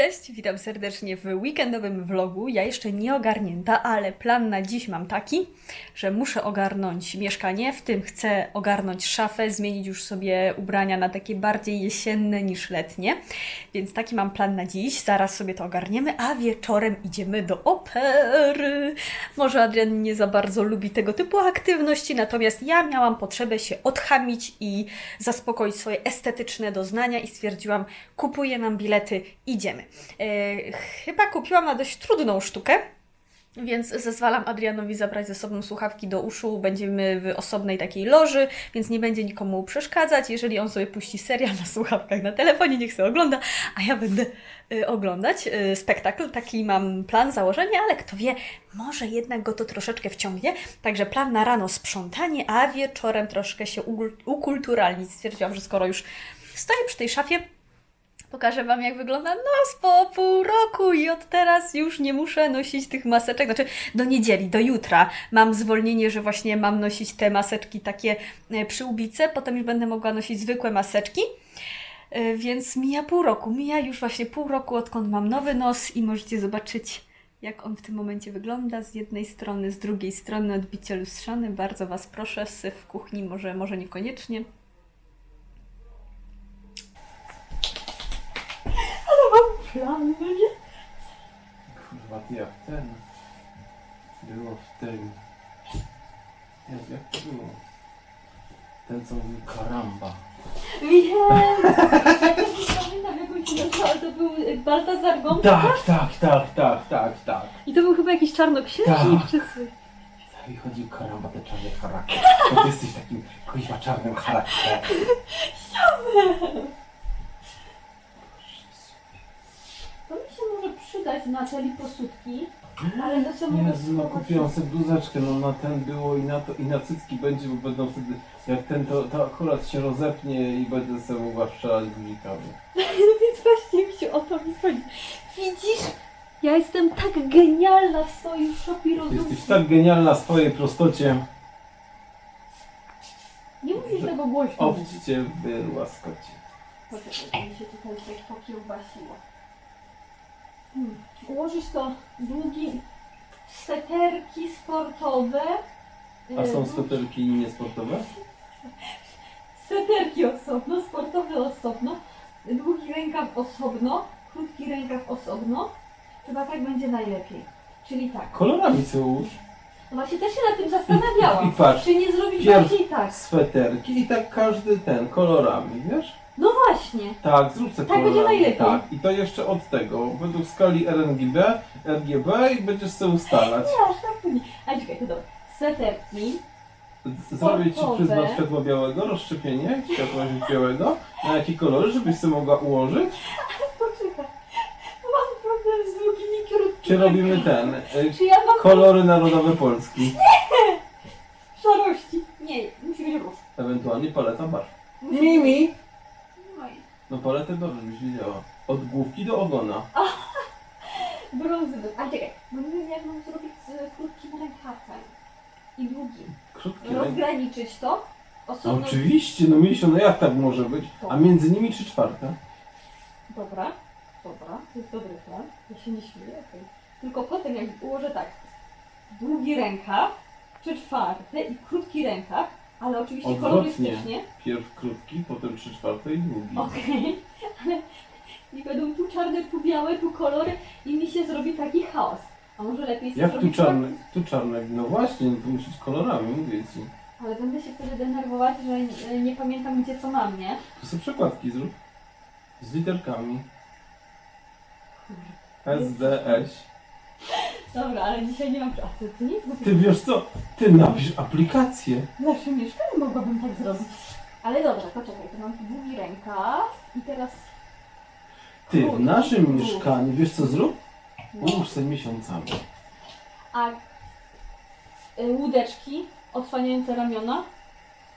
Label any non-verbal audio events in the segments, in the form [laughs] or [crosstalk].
Cześć, witam serdecznie w weekendowym vlogu. Ja jeszcze nie ogarnięta, ale plan na dziś mam taki, że muszę ogarnąć mieszkanie, w tym chcę ogarnąć szafę, zmienić już sobie ubrania na takie bardziej jesienne niż letnie. Więc taki mam plan na dziś. Zaraz sobie to ogarniemy, a wieczorem idziemy do opery. Może Adrian nie za bardzo lubi tego typu aktywności, natomiast ja miałam potrzebę się odchamić i zaspokoić swoje estetyczne doznania i stwierdziłam, kupuję nam bilety, idziemy. E, chyba kupiłam na dość trudną sztukę, więc zezwalam Adrianowi zabrać ze sobą słuchawki do uszu. Będziemy w osobnej takiej loży, więc nie będzie nikomu przeszkadzać. Jeżeli on sobie puści serial na słuchawkach na telefonie, niech sobie ogląda, a ja będę y, oglądać y, spektakl. Taki mam plan, założenie, ale kto wie, może jednak go to troszeczkę wciągnie. Także plan na rano sprzątanie, a wieczorem troszkę się ukulturalnić. Stwierdziłam, że skoro już stoję przy tej szafie, Pokażę Wam, jak wygląda nos po pół roku i od teraz już nie muszę nosić tych maseczek. Znaczy, do niedzieli, do jutra mam zwolnienie, że właśnie mam nosić te maseczki takie e, przyłbice, potem już będę mogła nosić zwykłe maseczki. E, Więc mija pół roku, mija już właśnie pół roku, odkąd mam nowy nos i możecie zobaczyć, jak on w tym momencie wygląda. Z jednej strony, z drugiej strony odbicie lustrzane. Bardzo Was proszę, syf w kuchni, może, może niekoniecznie. Plan, nie? Kurwa, ty jak ten. Było w tym. Jak, jak to było? Ten co mówił karamba. Wiem! Ja też nie [laughs] pamiętam jak on się nazywał, ale to był y, Baltazar Gąbka? Tak, tak, tak, tak, tak, tak. I to był chyba jakiś czarnoksiężnik Tak. czy coś. Tak i chodzi karamba, te czarny charakter. Bo ty jesteś takim kuźwa czarnym charakterem. [laughs] To mi się na te liposutki, ale to są Jezu, no kupiłam sobie bluzeczkę, no na ten było i na to, i na cycki będzie, bo będą wtedy, jak ten, to, to akurat się rozepnie i będę sobie mogła strzelać guzikami. [laughs] No więc właśnie mi się o to mi chodzi. Widzisz? Ja jestem tak genialna w swoim rozumie. Jesteś tak genialna w swojej prostocie. Nie musisz tego głośno mówić. Owć cię wyłaskocie. Poczekaj, mi się tutaj coś pokiełbasiło. Ułożyć to długi sweterki sportowe. A są Yy, sweterki niesportowe? Sweterki osobno, sportowe osobno, długi rękaw osobno, krótki rękaw osobno. Chyba tak będzie najlepiej. Czyli tak. Kolorami są już. No właśnie też się nad tym zastanawiałam. I patrz, Czy nie zrobić bardziej tak? Sweterki i tak każdy ten, kolorami, wiesz? No właśnie. Tak, zrób sobie Tak będzie najlepiej. Tak, i to jeszcze od tego, według skali RNGB, RGB i będziesz sobie ustalać. Nie, aż tak to nie. A czekaj, to dobra. Sweterki. Z- Zrobię ci przyzna światła białego, rozszczepienie światła białego, na jakie kolory, żebyś sobie mogła ułożyć. [laughs] Poczekaj. Mam problem z długimi krótkimi. Czy robimy ten, y, Czy ja mam kolory narodowe Polski, szarości? Nie, musi być róż. ewentualnie paleta barw. Mimi! No paletę dobrze byś wiedziała. Od główki do ogona. [laughs] brązowy. A czekaj, bo nie wiem jak mam zrobić z krótkim rękawem i długim. Krótkie ręce. Rozgraniczyć to. No Osobno... oczywiście, no misio, no jak tak może być? A między nimi trzy czwarte. Dobra, dobra, to jest dobry plan. Ja się nie śmieję, okej. Tylko potem jak ułożę tak, długi rękaw, trzy czwarte i krótki rękaw, ale oczywiście Odwrotnie. kolorystycznie. Pierw krótki, potem trzy czwarte i długi. Okej, [laughs] ale nie będą tu czarne, tu białe, tu kolory i mi się zrobi taki chaos. A może lepiej sobie Jak tu zrobić czarne? Tu czarne. No właśnie, to musisz kolorami, mówię ci. tak, Ale będę się wtedy denerwować, że nie, nie pamiętam gdzie co mam, nie? To sobie przekładki zrób. Z literkami. S, D, S. [laughs] Dobra, ale dzisiaj nie mam jest głupie. Ty wiesz co? Ty napisz aplikację. W naszym mieszkaniu mogłabym tak zrobić. Ale dobra, poczekaj, to mam tu długi rękaw i teraz Ty w Krótki, naszym mieszkaniu, wiesz co zrób? no, Ułóż sobie miesiącami. a y, łódeczki odsłaniające ramiona,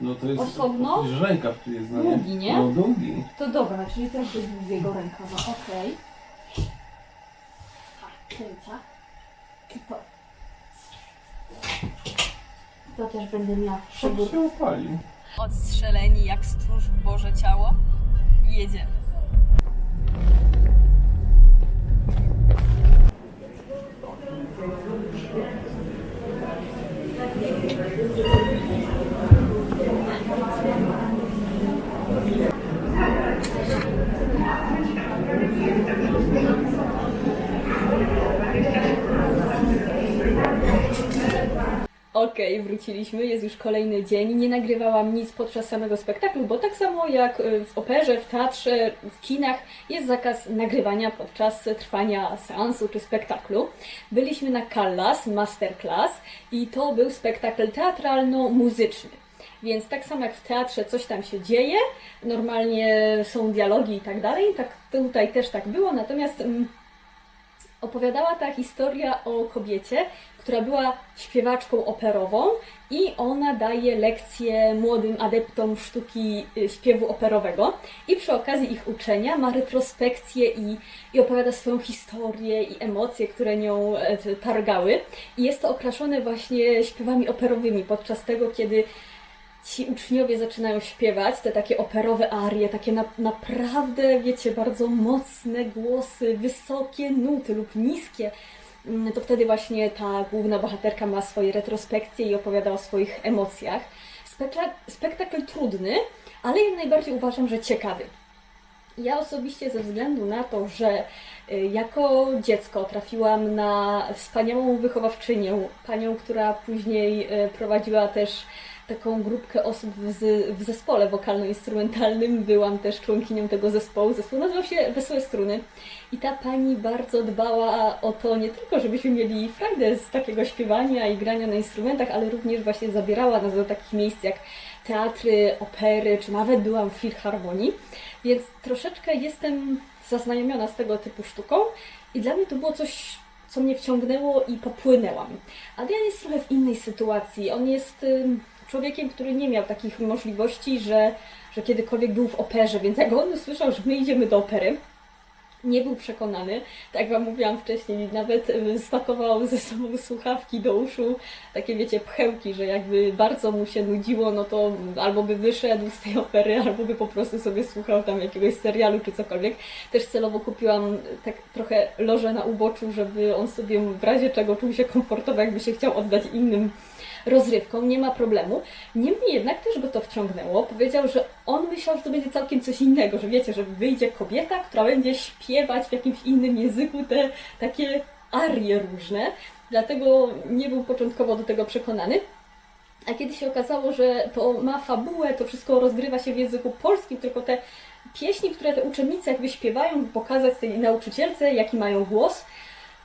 No to jest. Osobno? Rękaw tu jest, no nie? Długi, nie? No długi. to dobra, czyli też do długiego rękawa, okej. Okay. Kręcia. To, też będę miała przygód. się upalił. Odstrzeleni jak stróż w Boże ciało. Jedziemy. Okej, wróciliśmy, jest już kolejny dzień. Nie nagrywałam nic podczas samego spektaklu, bo tak samo jak y, w operze, w teatrze, w kinach jest zakaz nagrywania podczas trwania seansu czy spektaklu. Byliśmy na Callas Masterclass i to był spektakl teatralno-muzyczny. Więc tak samo jak w teatrze coś tam się dzieje, normalnie są dialogi i tak dalej, tak tutaj też tak było, natomiast mm, opowiadała ta historia o kobiecie, która była śpiewaczką operową i ona daje lekcje młodym adeptom sztuki y, śpiewu operowego i przy okazji ich uczenia ma retrospekcję i, i opowiada swoją historię i emocje, które nią e, targały. I jest to okraszone właśnie śpiewami operowymi podczas tego, kiedy ci uczniowie zaczynają śpiewać te takie operowe arie, takie na, naprawdę, wiecie, bardzo mocne głosy, wysokie nuty lub niskie, mm, to wtedy właśnie ta główna bohaterka ma swoje retrospekcje i opowiada o swoich emocjach. Spektakl, spektakl trudny, ale jak najbardziej uważam, że ciekawy. Ja osobiście ze względu na to, że y, jako dziecko trafiłam na wspaniałą wychowawczynię, panią, która później y, prowadziła też taką grupkę osób w, w zespole wokalno-instrumentalnym. Byłam też członkinią tego zespołu. Zespół nazywał się Wesołe Struny. I ta pani bardzo dbała o to nie tylko, żebyśmy mieli frajdę z takiego śpiewania i grania na instrumentach, ale również właśnie zabierała nas do takich miejsc jak teatry, opery, czy nawet byłam w filharmonii. Więc troszeczkę jestem zaznajomiona z tego typu sztuką i dla mnie to było coś, co mnie wciągnęło i popłynęłam. Adrian jest trochę w innej sytuacji. On jest człowiekiem, który nie miał takich możliwości, że, że kiedykolwiek był w operze, więc jak on usłyszał, że my idziemy do opery, nie był przekonany. Tak jak Wam mówiłam wcześniej, nawet spakował ze sobą słuchawki do uszu, takie wiecie, pchełki, że jakby bardzo mu się nudziło, no to albo by wyszedł z tej opery, albo by po prostu sobie słuchał tam jakiegoś serialu czy cokolwiek. Też celowo kupiłam tak trochę loże na uboczu, żeby on sobie w razie czego czuł się komfortowo, jakby się chciał oddać innym rozrywkom, nie ma problemu. Niemniej jednak też go to wciągnęło. Powiedział, że on myślał, że to będzie całkiem coś innego, że wiecie, że wyjdzie kobieta, która będzie śpiewać w jakimś innym języku te takie arie różne. Dlatego nie był początkowo do tego przekonany. A kiedy się okazało, że to ma fabułę, to wszystko rozgrywa się w języku polskim, tylko te pieśni, które te uczennice jakby śpiewają, pokazać tej nauczycielce, jaki mają głos,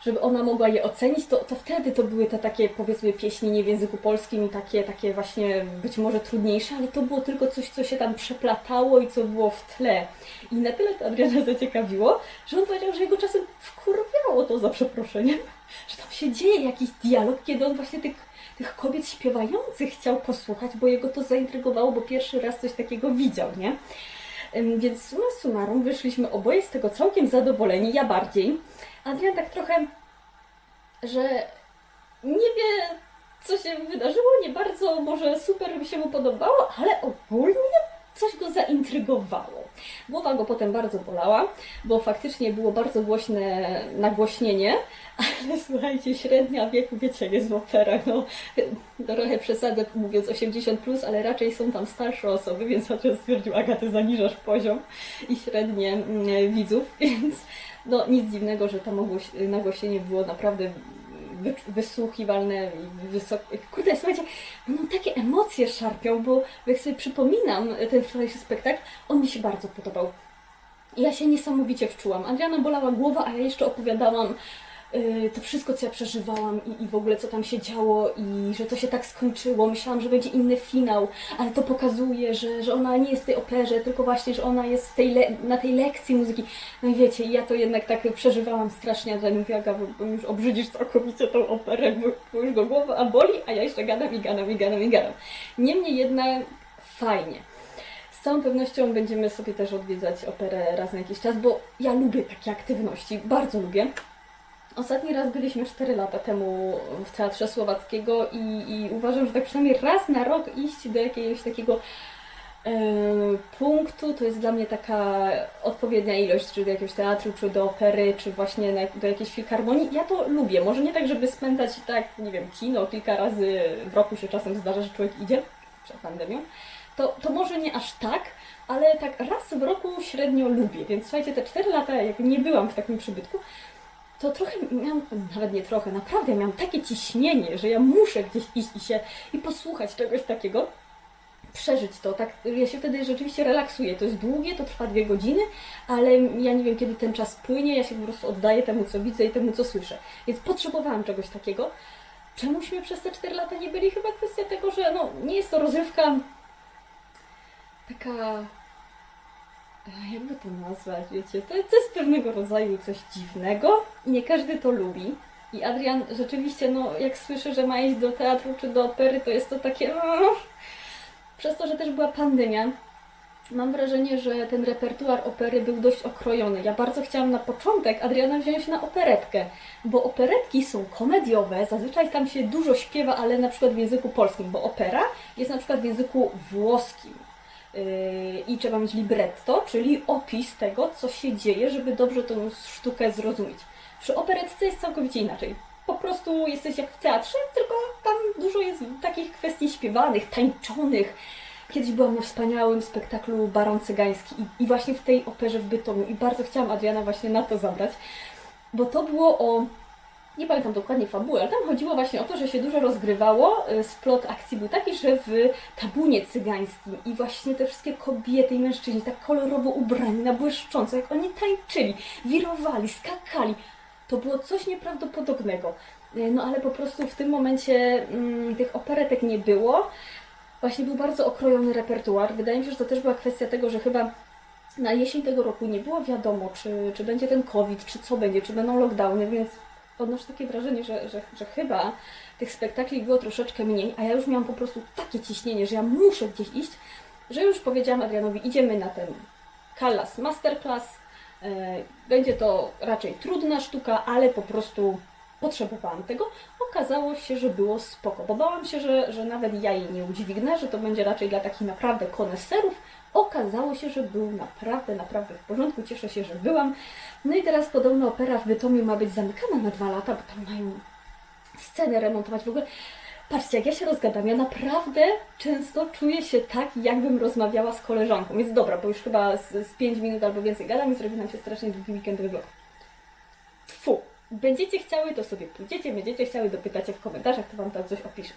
żeby ona mogła je ocenić, to, to wtedy to były te takie powiedzmy pieśni nie w języku polskim i takie, takie właśnie być może trudniejsze, ale to było tylko coś, co się tam przeplatało i co było w tle. I na tyle to Adriana [laughs] zaciekawiło, że on powiedział, że jego czasem wkurwiało to za przeproszeniem, [laughs] że tam się dzieje jakiś dialog, kiedy on właśnie tych, tych kobiet śpiewających chciał posłuchać, bo jego to zaintrygowało, bo pierwszy raz coś takiego widział, nie? Więc summa summarum wyszliśmy oboje z tego całkiem zadowoleni, ja bardziej. Adrian tak trochę, że nie wie, co się wydarzyło, nie bardzo, może super mi się mu podobało, ale ogólnie coś go zaintrygowało. Głowa go potem bardzo bolała, bo faktycznie było bardzo głośne nagłośnienie, ale [laughs] słuchajcie, średnia wieku, wiecie, jest w operach, no trochę przesadzę mówiąc 80+, plus, ale raczej są tam starsze osoby, więc Adrian stwierdził, Aga, ty zaniżasz poziom i średnie mm, widzów, [laughs] więc no nic dziwnego, że ogłoś- nagłośnienie było naprawdę wy- wysłuchiwalne i wysokie. Kurde, słuchajcie, no takie emocje szarpią, bo jak sobie przypominam ten wczorajszy spektakl, on mi się bardzo podobał. Ja się niesamowicie wczułam. Adriana bolała głowa, a ja jeszcze opowiadałam to wszystko, co ja przeżywałam i, i w ogóle co tam się działo i że to się tak skończyło. Myślałam, że będzie inny finał, ale to pokazuje, że, że ona nie jest w tej operze, tylko właśnie, że ona jest tej na tej lekcji muzyki. No i wiecie, ja to jednak tak przeżywałam strasznie, a ten mówi, Aga, bo już obrzydzisz całkowicie tą operę, bo, bo już go głowa boli, a ja jeszcze gadam i gadam i gadam i gadam. Niemniej jednak fajnie. Z całą pewnością będziemy sobie też odwiedzać operę raz na jakiś czas, bo ja lubię takie aktywności, bardzo lubię. Ostatni raz byliśmy 4 lata temu w Teatrze Słowackiego i, i uważam, że tak przynajmniej raz na rok iść do jakiegoś takiego e, punktu, to jest dla mnie taka odpowiednia ilość, czy do jakiegoś teatru, czy do opery, czy właśnie na, do jakiejś filharmonii. Ja to lubię. Może nie tak, żeby spędzać tak, nie wiem, kino kilka razy w roku się czasem zdarza, że człowiek idzie przed pandemią. to, to może nie aż tak, ale tak raz w roku średnio lubię, więc słuchajcie, te 4 lata, jak nie byłam w takim przybytku, to trochę miałam, nawet nie trochę, naprawdę miałam takie ciśnienie, że ja muszę gdzieś iść i się i posłuchać czegoś takiego, przeżyć to. Tak, ja się wtedy rzeczywiście relaksuję. To jest długie, to trwa dwie godziny, ale ja nie wiem, kiedy ten czas płynie, ja się po prostu oddaję temu, co widzę i temu, co słyszę. Więc potrzebowałam czegoś takiego. Czemuśmy przez te 4 lata nie byli? Chyba kwestia tego, że no, nie jest to rozrywka taka. Jakby to nazwać, wiecie? To, to jest pewnego rodzaju coś dziwnego nie każdy to lubi. I Adrian rzeczywiście, no, jak słyszy, że ma iść do teatru czy do opery, to jest to takie. Przez to, że też była pandemia, mam wrażenie, że ten repertuar opery był dość okrojony. Ja bardzo chciałam na początek Adriana wziąć na operetkę, bo operetki są komediowe, zazwyczaj tam się dużo śpiewa, ale na przykład w języku polskim, bo opera jest na przykład w języku włoskim. Yy, I trzeba mieć libretto, czyli opis tego, co się dzieje, żeby dobrze tą sztukę zrozumieć. Przy operetce jest całkowicie inaczej. Po prostu jesteś jak w teatrze, tylko tam dużo jest takich kwestii śpiewanych, tańczonych. Kiedyś byłam na wspaniałym spektaklu Baron Cygański i, i właśnie w tej operze w Bytomiu i bardzo chciałam Adriana właśnie na to zabrać, bo to było o nie pamiętam dokładnie fabuły, ale tam chodziło właśnie o to, że się dużo rozgrywało. Y, Splot akcji był taki, że w tabunie cygańskim i właśnie te wszystkie kobiety i mężczyźni tak kolorowo ubrani, na błyszcząco, jak oni tańczyli, wirowali, skakali. To było coś nieprawdopodobnego. Y, No ale po prostu w tym momencie mm, tych operetek nie było. Właśnie był bardzo okrojony repertuar. Wydaje mi się, że to też była kwestia tego, że chyba na jesień tego roku nie było wiadomo, czy, czy będzie ten COVID, czy co będzie, czy będą lockdowny, więc odnoszę takie wrażenie, że, że, że chyba tych spektakli było troszeczkę mniej, a ja już miałam po prostu takie ciśnienie, że ja muszę gdzieś iść, że już powiedziałam Adrianowi, idziemy na ten Callas Masterclass. E, Będzie to raczej trudna sztuka, ale po prostu potrzebowałam tego. Okazało się, że było spoko, bałam się, że, że nawet ja jej nie udźwignę, że to będzie raczej dla takich naprawdę koneserów. Okazało się, że był naprawdę, naprawdę w porządku. Cieszę się, że byłam. No i teraz podobno opera w Bytomiu ma być zamykana na dwa lata, bo tam mają scenę remontować w ogóle. Patrzcie, jak ja się rozgadam, ja naprawdę często czuję się tak, jakbym rozmawiała z koleżanką. Więc dobra, bo już chyba z, z 5 minut albo więcej gadam i zrobi nam się strasznie długi weekendowy vlog. Tfu! Będziecie chciały, to sobie pójdziecie, będziecie chciały, dopytacie w komentarzach, to Wam tam coś opiszę.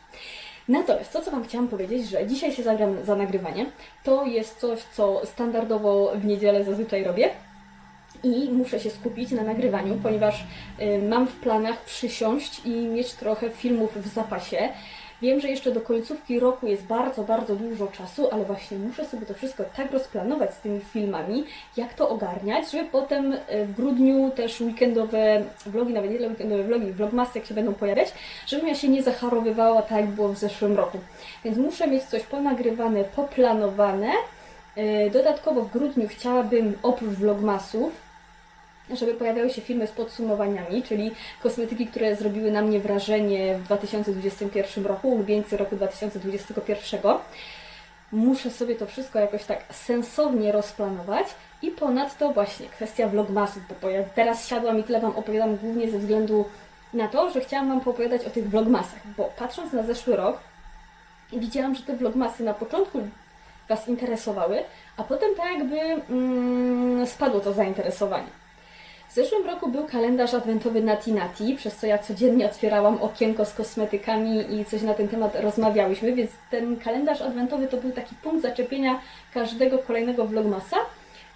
Natomiast to, co Wam chciałam powiedzieć, że dzisiaj się zagram za nagrywanie, to jest coś, co standardowo w niedzielę zazwyczaj robię i muszę się skupić na nagrywaniu, ponieważ y, mam w planach przysiąść i mieć trochę filmów w zapasie. Wiem, że jeszcze do końcówki roku jest bardzo, bardzo dużo czasu, ale właśnie muszę sobie to wszystko tak rozplanować z tymi filmami, jak to ogarniać, żeby potem y, w grudniu też weekendowe vlogi, nawet nie tyle weekendowe vlogi, vlogmasy jak się będą pojawiać, żebym ja się nie zacharowywała tak jak było w zeszłym roku. Więc muszę mieć coś ponagrywane, poplanowane. Y, Dodatkowo w grudniu chciałabym oprócz vlogmasów żeby pojawiały się filmy z podsumowaniami, czyli kosmetyki, które zrobiły na mnie wrażenie w 2021 roku, ulubieńcy roku 2021. Muszę sobie to wszystko jakoś tak sensownie rozplanować i ponadto właśnie kwestia vlogmasów, bo ja teraz siadłam i tyle Wam opowiadam głównie ze względu na to, że chciałam Wam poopowiadać o tych vlogmasach, bo patrząc na zeszły rok, widziałam, że te vlogmasy na początku Was interesowały, a potem tak jakby mm, spadło to zainteresowanie. W zeszłym roku był kalendarz adwentowy Nati Nati, przez co ja codziennie otwierałam okienko z kosmetykami i coś na ten temat rozmawiałyśmy, więc ten kalendarz adwentowy to był taki punkt zaczepienia każdego kolejnego vlogmasa,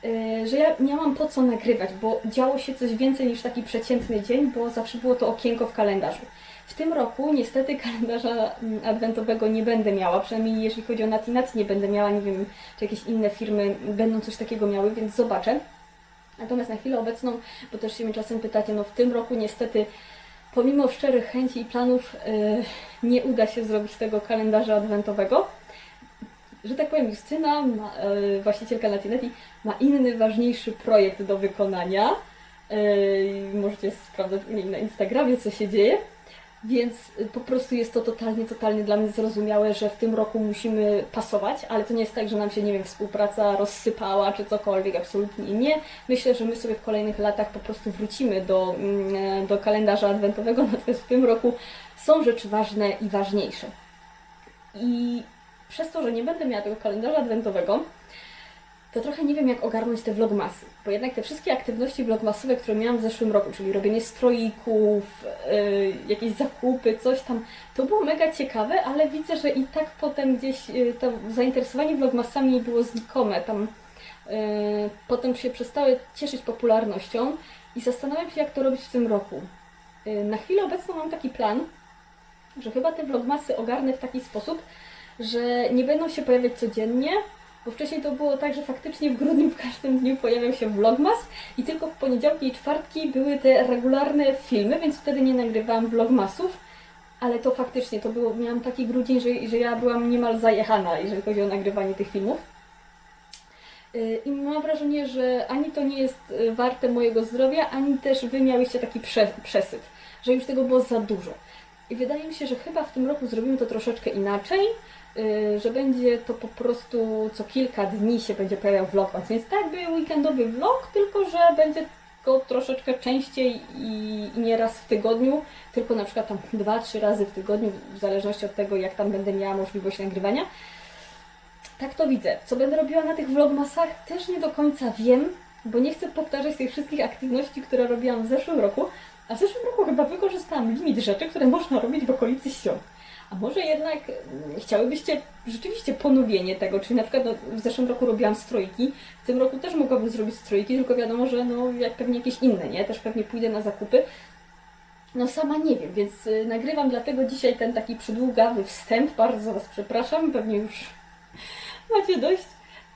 yy, że ja miałam po co nagrywać, bo działo się coś więcej niż taki przeciętny dzień, bo zawsze było to okienko w kalendarzu. W tym roku niestety kalendarza mm, adwentowego nie będę miała, przynajmniej jeśli chodzi o Nati Nati nie będę miała, nie wiem, czy jakieś inne firmy będą coś takiego miały, więc zobaczę. Natomiast na chwilę obecną, bo też się mnie czasem pytacie, no w tym roku niestety pomimo szczerych chęci i planów yy, nie uda się zrobić tego kalendarza adwentowego. Że tak powiem, Justyna, ma, yy, właścicielka Latineti, ma inny, ważniejszy projekt do wykonania. Yy, możecie sprawdzać na Instagramie, co się dzieje. Więc y, po prostu jest to totalnie, totalnie dla mnie zrozumiałe, że w tym roku musimy pasować, ale to nie jest tak, że nam się, nie wiem, współpraca rozsypała czy cokolwiek, absolutnie nie. Myślę, że my sobie w kolejnych latach po prostu wrócimy do, mm, do kalendarza adwentowego, [laughs] natomiast w tym roku są rzeczy ważne i ważniejsze. I przez to, że nie będę miała tego kalendarza adwentowego, to trochę nie wiem, jak ogarnąć te vlogmasy. Bo jednak te wszystkie aktywności vlogmasowe, które miałam w zeszłym roku, czyli robienie stroików, yy, jakieś zakupy, coś tam, to było mega ciekawe, ale widzę, że i tak potem gdzieś yy, to zainteresowanie vlogmasami było znikome. Tam yy, potem się przestały cieszyć popularnością i zastanawiam się, jak to robić w tym roku. Yy, na chwilę obecną mam taki plan, że chyba te vlogmasy ogarnę w taki sposób, że nie będą się pojawiać codziennie, bo wcześniej to było tak, że faktycznie w grudniu w każdym dniu pojawiał się vlogmas i tylko w poniedziałki i czwartki były te regularne filmy, więc wtedy nie nagrywałam vlogmasów, ale to faktycznie to było, miałam taki grudzień, że, że ja byłam niemal zajechana, jeżeli chodzi o nagrywanie tych filmów. Yy, I mam wrażenie, że ani to nie jest y, warte mojego zdrowia, ani też wy miałyście taki prze, przesyt, że już tego było za dużo. I wydaje mi się, że chyba w tym roku zrobimy to troszeczkę inaczej, że będzie to po prostu co kilka dni się będzie pojawiał vlogmas. Więc tak był weekendowy vlog, tylko że będzie go troszeczkę częściej i, nie raz w tygodniu, tylko na przykład tam dwa, trzy razy w tygodniu, w zależności od tego, jak tam będę miała możliwość nagrywania. Tak to widzę. Co będę robiła na tych vlogmasach, też nie do końca wiem, bo nie chcę powtarzać tych wszystkich aktywności, które robiłam w zeszłym roku, a w zeszłym roku chyba wykorzystałam limit rzeczy, które można robić w okolicy świąt. A może jednak mm, chciałybyście rzeczywiście ponowienie tego, czyli na przykład no, w zeszłym roku robiłam strojki, w tym roku też mogłabym zrobić strojki, tylko wiadomo, że no jak pewnie jakieś inne, nie? Też pewnie pójdę na zakupy. No sama nie wiem, więc y, nagrywam dlatego dzisiaj ten taki przydługawy wstęp, bardzo Was przepraszam, pewnie już [laughs] macie dość,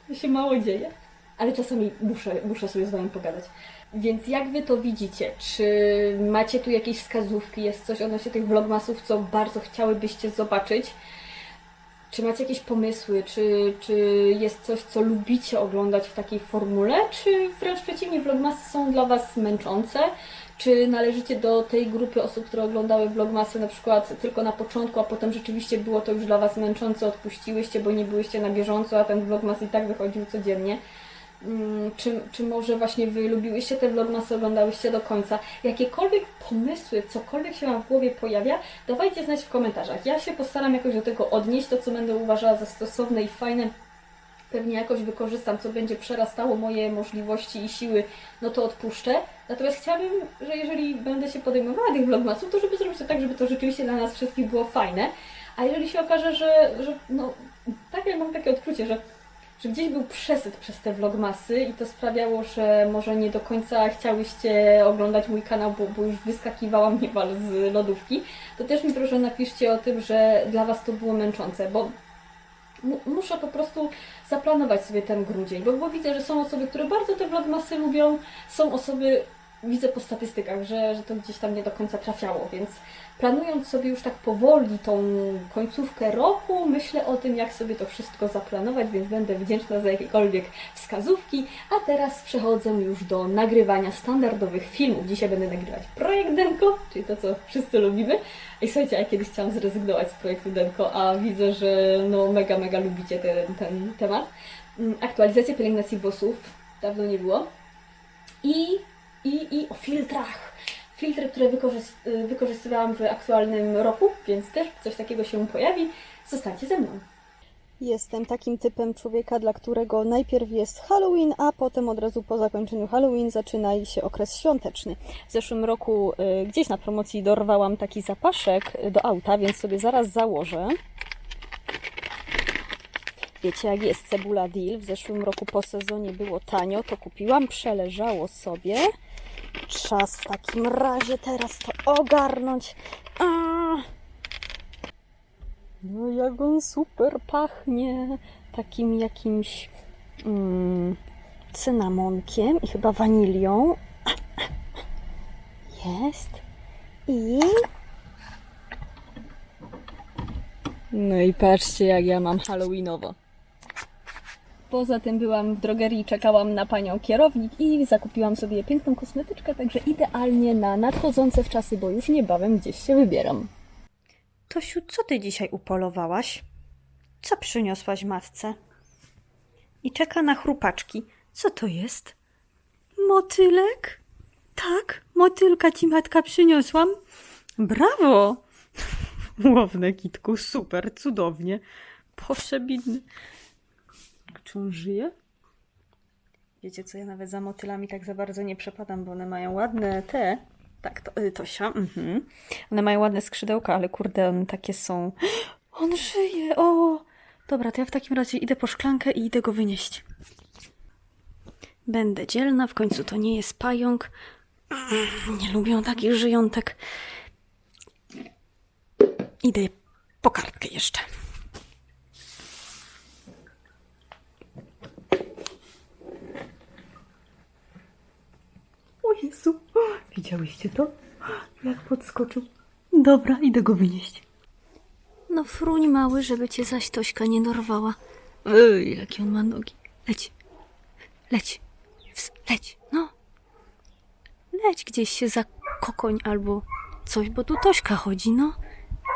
to się mało dzieje, ale czasami muszę, muszę sobie z Wami pogadać. Więc jak Wy to widzicie? Czy macie tu jakieś wskazówki? Jest coś odnośnie tych vlogmasów, co bardzo chciałybyście zobaczyć? Czy macie jakieś pomysły? Czy, czy jest coś, co lubicie oglądać w takiej formule? Czy wręcz przeciwnie, vlogmasy są dla Was męczące? Czy należycie do tej grupy osób, które oglądały vlogmasy na przykład tylko na początku, a potem rzeczywiście było to już dla Was męczące, odpuściłyście, bo nie byłyście na bieżąco, a ten vlogmas i tak wychodził codziennie? Mm, Czy, czy może właśnie Wy lubiłyście te vlogmasy, oglądałyście do końca? Jakiekolwiek pomysły, cokolwiek się Wam w głowie pojawia, dawajcie znać w komentarzach. Ja się postaram jakoś do tego odnieść, to co będę uważała za stosowne i fajne, pewnie jakoś wykorzystam, co będzie przerastało moje możliwości i siły, no to odpuszczę. Natomiast chciałabym, że jeżeli będę się podejmowała tych vlogmasów, to żeby zrobić to tak, żeby to rzeczywiście dla nas wszystkich było fajne. A jeżeli się okaże, że, że no, tak ja mam takie odczucie, że że gdzieś był przesyt przez te vlogmasy i to sprawiało, że może nie do końca chciałyście oglądać mój kanał, bo, bo już wyskakiwałam niemal z lodówki, to też mi proszę napiszcie o tym, że dla Was to było męczące, bo mu- muszę po prostu zaplanować sobie ten grudzień, bo, bo widzę, że są osoby, które bardzo te vlogmasy lubią, są osoby, widzę po statystykach, że, że to gdzieś tam nie do końca trafiało, więc planując sobie już tak powoli tą końcówkę roku, myślę o tym, jak sobie to wszystko zaplanować, więc będę wdzięczna za jakiekolwiek wskazówki. A teraz przechodzę już do nagrywania standardowych filmów. Dzisiaj będę nagrywać projekt Denko, czyli to, co wszyscy lubimy. I słuchajcie, ja kiedyś chciałam zrezygnować z projektu Denko, a widzę, że no mega, mega lubicie ten, ten temat. Mm, Aktualizacja pielęgnacji włosów, dawno nie było. I, i, i o filtrach filtry, które y, wykorzystywałam w aktualnym roku, więc też coś takiego się pojawi. Zostańcie ze mną. Jestem takim typem człowieka, dla którego najpierw jest Halloween, a potem od razu po zakończeniu Halloween zaczyna się okres świąteczny. W zeszłym roku y, gdzieś na promocji dorwałam taki zapaszek do auta, więc sobie zaraz założę. Wiecie, jak jest cebula deal. W zeszłym roku po sezonie było tanio, to kupiłam, przeleżało sobie. Czas w takim razie teraz to ogarnąć. A! No jak on super pachnie. Takim jakimś mm, cynamonkiem i chyba wanilią. Jest. I... No i patrzcie jak ja mam halloweenowo. Poza tym byłam w drogerii, czekałam na panią kierownik i zakupiłam sobie piękną kosmetyczkę, także idealnie na nadchodzące w czasy, bo już niebawem gdzieś się wybieram. Tosiu, co ty dzisiaj upolowałaś? Co przyniosłaś matce? I czeka na chrupaczki. Co to jest? Motylek? Tak, motylka ci matka przyniosłam. Brawo! [laughs] Łowne kitku, super, cudownie. Boże, bidny. Czy on żyje? Wiecie co, ja nawet za motylami tak za bardzo nie przepadam, bo one mają ładne te... Tak, to, y, Tosia, mhm. One mają ładne skrzydełka, ale kurde, one takie są... [gasps] On żyje, o! Dobra, to ja w takim razie idę po szklankę i idę go wynieść. Będę dzielna, w końcu to nie jest pająk. Nie lubią takich żyjątek. Idę po kartkę jeszcze. Jezu, widziałyście to? Jak podskoczył. Dobra, idę go wynieść. No fruń mały, żeby cię zaś Tośka nie dorwała. Ej, jakie on ma nogi. Leć, leć, Ws, leć, no. Leć gdzieś się za kokoń albo coś, bo tu Tośka chodzi, no.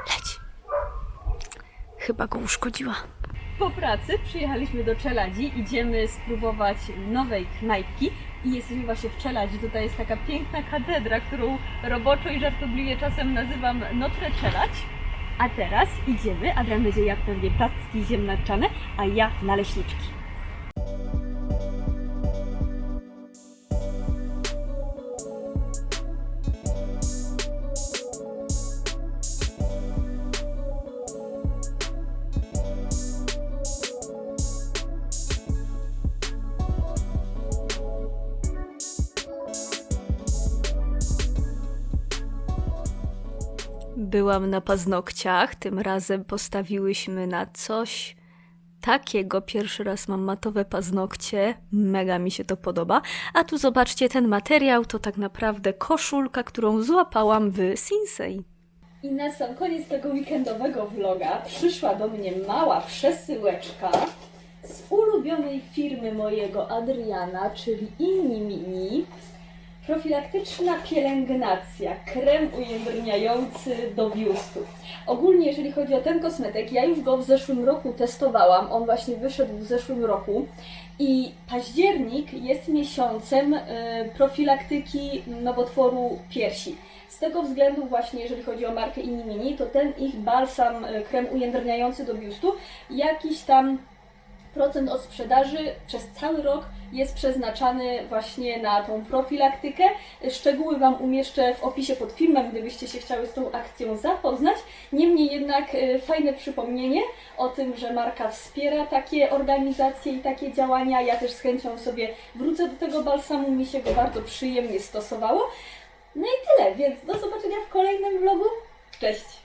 Leć. Chyba go uszkodziła. Po pracy przyjechaliśmy do Czeladzi, idziemy spróbować nowej knajpki i jesteśmy właśnie w Czeladzi. Tutaj jest taka piękna katedra, którą roboczo i żartobliwie czasem nazywam Notre Czeladź. A teraz idziemy, Adrian będzie jadł pewnie placki ziemniaczane, a ja naleśniczki. Byłam na paznokciach, tym razem postawiłyśmy na coś takiego. Pierwszy raz mam matowe paznokcie, mega mi się to podoba. A tu zobaczcie, ten materiał to tak naprawdę koszulka, którą złapałam w Sinsei. I na sam koniec tego weekendowego vloga przyszła do mnie mała przesyłeczka z ulubionej firmy mojego Adriana, czyli Inni Mini. Profilaktyczna pielęgnacja, krem ujędrniający do biustu. Ogólnie, jeżeli chodzi o ten kosmetyk, ja już go w zeszłym roku testowałam. On właśnie wyszedł w zeszłym roku. I październik jest miesiącem y, profilaktyki nowotworu piersi. Z tego względu właśnie, jeżeli chodzi o markę Inni Mini, to ten ich balsam, y, krem ujędrniający do biustu, jakiś tam procent od sprzedaży przez cały rok jest przeznaczany właśnie na tą profilaktykę. Szczegóły Wam umieszczę w opisie pod filmem, gdybyście się chciały z tą akcją zapoznać. Niemniej jednak e, fajne przypomnienie o tym, że marka wspiera takie organizacje i takie działania. Ja też z chęcią sobie wrócę do tego balsamu, mi się go bardzo przyjemnie stosowało. No i tyle, więc do zobaczenia w kolejnym vlogu. Cześć!